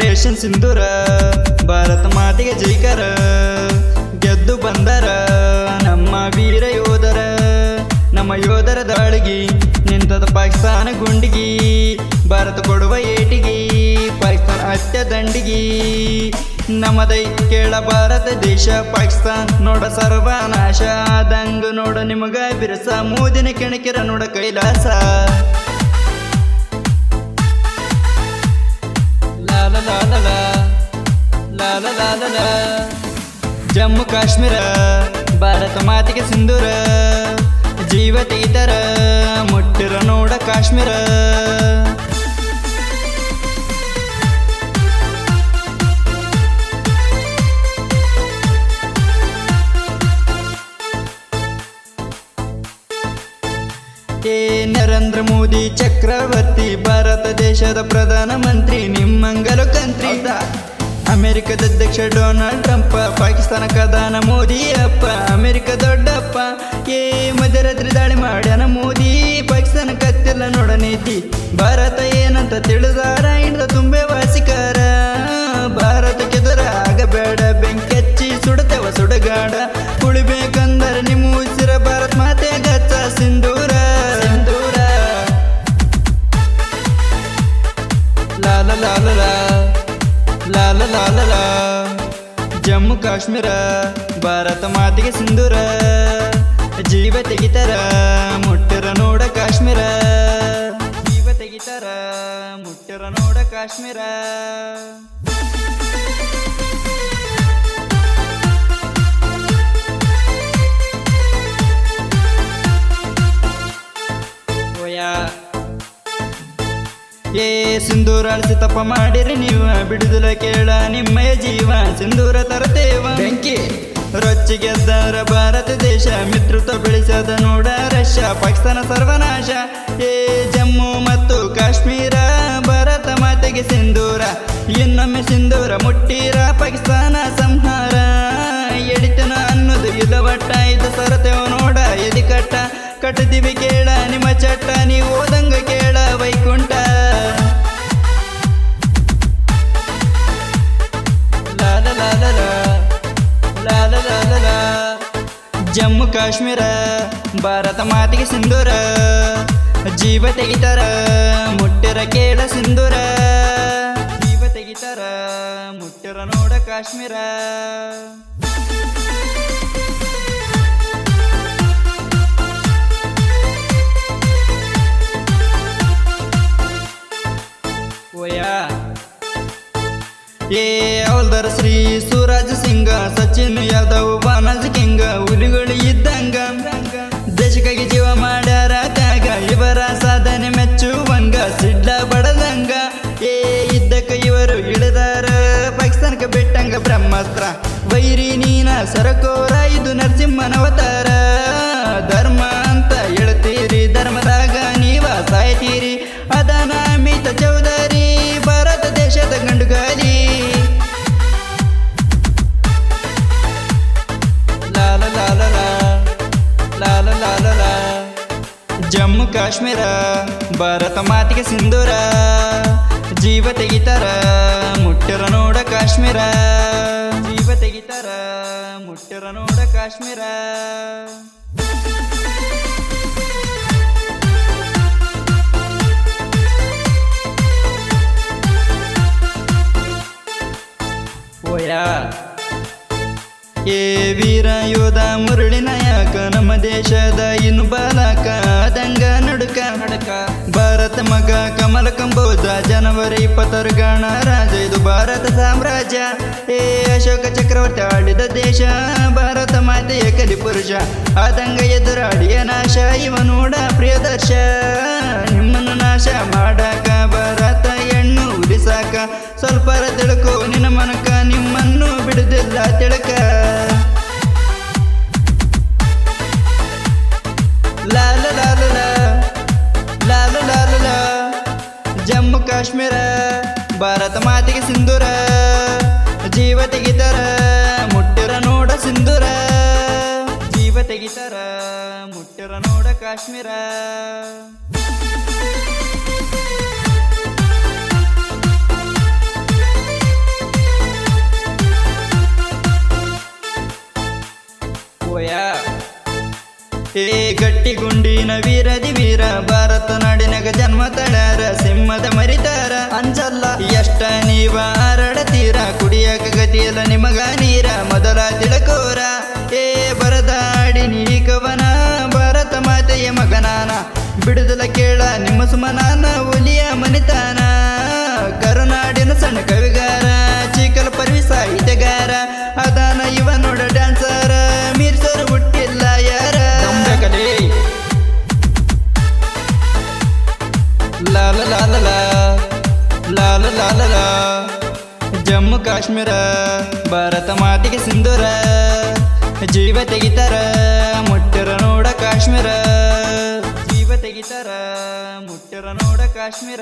Operation ಸಿಂಧೂರ ಭಾರತ ಮಾತೆಗೆ ಜೈಕರ. ಗೆದ್ದು ಬಂದರ ನಮ್ಮ ವೀರ ಯೋಧರ. ನಮ್ಮ ಯೋಧರ ದಾಳಿಗೆ ನಿಂತದ ಪಾಕಿಸ್ತಾನ ಗುಂಡಿಗಿ. ಭಾರತ ಕೊಡುವ ಏಟಿಗಿ, ಪಾಕಿಸ್ತಾನ ಅತ್ಯ ದಂಡಿಗಿ. ನಮ್ಮದೈ ಕೇಳ ಭಾರತ ದೇಶ, ಪಾಕಿಸ್ತಾನ್ ನೋಡ ಸರ್ವನಾಶ. ಆದಂಗ ನೋಡ ನಿಮಗ ಬಿರಸ. ಮೂದಿನ ಕೆಣಕಿರ ನೋಡ ಕೈಲಾಸ. ಜಮ್ಮು ಕಾಶ್ಮೀರ ಭಾರತ ಮಾತಿಗೆ ಸಿಂಧೂರ ಜೀವತೀತರ ಮುಟ್ಟಿರ ನೋಡ ಕಾಶ್ಮೀರ ನರೇಂದ್ರ ಮೋದಿ ಚಕ್ರವರ್ತಿ ಭಾರತ ದೇಶದ ಪ್ರಧಾನ ಮಂತ್ರಿ ನಿಮ್ಮಂಗಲು ಕಂತ್ರಿ. ಅಮೆರಿಕದ ಅಧ್ಯಕ್ಷ ಡೊನಾಲ್ಡ್ ಟ್ರಂಪ್ ಪಾಕಿಸ್ತಾನ ಕದಾನ ಮೋದಿ ಅಪ್ಪ ಅಮೆರಿಕ ದೊಡ್ಡಪ್ಪ ಏ ಮಧ್ಯರಾತ್ರಿ ದಾಳಿ ಮಾಡ್ಯಾನ ಮೋದಿ ಪಾಕಿಸ್ತಾನ ಕತ್ತಿಲ್ಲ ನೋಡನೈತಿ. ಭಾರತ ಏನಂತ ತಿಳಿದಾರ? ಇಂದ ತುಂಬೆ ವಾಸಿಕಾರ. ಭಾರತ ದೊರ ಆಗಬೇಡ ಬೆಂಕಿ ಸುಡತೇವ ಸುಡಗಾಡ. ಉಳಿಬೇಕಂದರೆ ನಿಮ್ಮ ಉಸಿರ ಭಾರತ್ ಜಮ್ಮು ಕಾಶ್ಮೀರ, ಭಾರತ ಮಾತಿಗೆ ಸಿಂಧೂರ, ಜೀವ ತೆಗಿತಾರ ಮುಟ್ಟರ ನೋಡ ಕಾಶ್ಮೀರ. ಜೀವ ತೆಗಿತಾರ ಮುಟ್ಟರ ನೋಡ ಕಾಶ್ಮೀರ. ಏ ಸಿಂಧೂರ ಅಳಿಸಿ ತಪ್ಪ ಮಾಡಿರಿ ನೀವು. ಬಿಡುದಿಲ್ಲ ಕೇಳ ನಿಮ್ಮಯ ಜೀವ. ಸಿಂಧೂರ ತರತೇವ. ಬೆಂಕಿ. ರೊಚ್ಚಿಗೆದ್ದಾರ ಭಾರತ ದೇಶ. ಮಿತ್ರತ್ವ ಬೆಳೆಸದ ನೋಡ ರಷ್ಯಾ. ಪಾಕಿಸ್ತಾನ ಸರ್ವನಾಶ. ಏ ಜಮ್ಮು ಮತ್ತು ಕಾಶ್ಮೀರ ಭಾರತ ಮಾತೆಗೆ ಸಿಂಧೂರ. ಇನ್ನೊಮ್ಮೆ ಸಿಂಧೂರ ಮುಟ್ಟೀರ ಪಾಕಿಸ್ತಾನ ಸಂಹಾರ. ಎಡಿತನ ಅನ್ನೋದು ಇದು ಬಟ್ಟ ಇದು ಸರತೆವ ನೋಡ. ಎದಿ ಕಟ್ಟ ಕಟ್ಟದಿವಿ ಕೇಳ ಜಮ್ಮು ಕಾಶ್ಮೀರ, ಭಾರತ ಮಾತಿಗೆ ಸಿಂಧೂರ. ಜೀವ ತೆಗಿತಾರ, ಮುಟ್ಟಿರ ಕೇಳ ಸಿಂಧೂರ. ಜೀವ ತೆಗಿತಾರ, ಮುಟ್ಟರ ನೋಡ ಕಾಶ್ಮೀರ. ಓಯಾ. ಏ, ಅವಲ್ದರ ಶ್ರೀ ಸುರಾಜ್ ಸಿಂಗ ಸಚಿನ್ ಯಾದವ್ ಬಾನಜ್ ಕಿಂಗ, ಹುಲಿಗಳು ಇದ್ದಂಗ. ದೇಶಕ್ಕಾಗಿ ಜೀವ ಮಾಡ್ಯಾರ ತ್ಯಾಗ, ಇವರ ಸಾಧನೆ ಮೆಚ್ಚುವಂಗ, ಸಿಡ್ಲ ಬಡದಂಗ. ಏ, ಇದ್ದಕ್ಕ ಇವರು ಇಳಿದಾರ, ಪಾಕಿಸ್ತಾನಕ್ಕೆ ಬಿಟ್ಟಂಗ ಬ್ರಹ್ಮಾಸ್ತ್ರ. ವೈರಿ ನೀನ ಸರಕೋರ, ಇದು ನರಸಿಂಹನವತಾರ ಜಮ್ಮು ಕಾಶ್ಮೀರ, ಭಾರತ ಮಾತಿಗೆ ಸಿಂಧೂರ. ಜೀವ ತೆಗಿತಾರ, ಮುಟ್ಟಿರ ನೋಡ ಕಾಶ್ಮೀರ. ಜೀವ ತೆಗಿತಾರ, ಮುಟ್ಟಿರ ನೋಡ ಕಾಶ್ಮೀರ. ಓಯಾ. ಏ ವೀರ ಯೋಧ ಮುರಳಿ ನಾಯಕ, ನಮ್ಮ ದೇಶದ ಇನ್ನು ಬಾಲಕ ದಂಗ ನಡುಕ. ನಡಕ ಭಾರತ ಮಗ ಕಮಲ ಕಂಬೋಜ, ಜನವರಿ ಇಪ್ಪತ್ತಾರು ಗಣ ರಾಜ, ಇದು ಭಾರತ ಸಾಮ್ರಾಜ್ಯ. ಏ ಅಶೋಕ ಚಕ್ರವರ್ತಿ ಆಳಿದ ದೇಶ, ಭಾರತ ಮಾತೆಯ ಕಲಿ ಪುರುಷ. ಆದಂಗ ಎದುರಾಡಿಯ ನಾಶ ಇವ ನೋಡ ಪ್ರಿಯದರ್ಶ. ನಿಮ್ಮನ್ನು ನಾಶ ಮಾಡಾಕ ಭಾರತ ಹೆಣ್ಣು ಉಳಿಸಾಕ ಸ್ವಲ್ಪ ತಿಳ್ಕೋ, ನಿನ್ನ ಮನಕ ನಿಮ್ಮನ್ನು ಬಿಡುದಿಲ್ಲ ತಿಳಕ. ಕಾಶ್ಮೀರ ಭಾರತ ಮಾತಿಗೆ ಸಿಂಧೂರ ಜೀವ ತೆಗಿತಾರ ಮುಟ್ಟಿರ ನೋಡ ಸಿಂಧೂರ. ಜೀವ ತೆಗಿತಾರ ಮುಟ್ಟಿರ ನೋಡ ಕಾಶ್ಮೀರ. ಗಟ್ಟಿ ಗುಂಡಿನ ವೀರದಿ ವೀರ, ಭಾರತ ನಾಡಿನಾಗ ಜನ್ಮ ತಳಾರ ಸಿಂಹದ ಮರಿತಾರ. ಅಂಜಲ್ಲ, ಎಷ್ಟ ನೀವ ಹರಡತೀರ, ಕುಡಿಯಕ ಗತಿಯಲ್ಲ ನಿಮಗ ನೀರ, ಮೊದಲ ತಿಳಕೋರ. ಏ, ಬರದಾಡಿ ನೀ ಕವನ ಭಾರತ ಮಾತೆಯ ಮಗನಾನ. ಬಿಡುದಲ ಕೇಳ ನಿಮ್ಮ ಸುಮನಾನ ಉಲಿಯ ಮನಿತಾನ. ಕರುನಾಡಿನ ಸಣ್ಣ ಕವಿಗಾರ ಲಾಲ ಲಾಲ ಜಮ್ಮು ಕಾಶ್ಮೀರ, ಭಾರತ ಮಾತಿಗೆ ಸಿಂಧೂರ. ಜೀವ ತೆಗಿತಾರ, ಮುಟ್ಟರ ನೋಡ ಕಾಶ್ಮೀರ. ಜೀವ ತೆಗಿತಾರ, ಮುಟ್ಟರ ನೋಡ ಕಾಶ್ಮೀರ.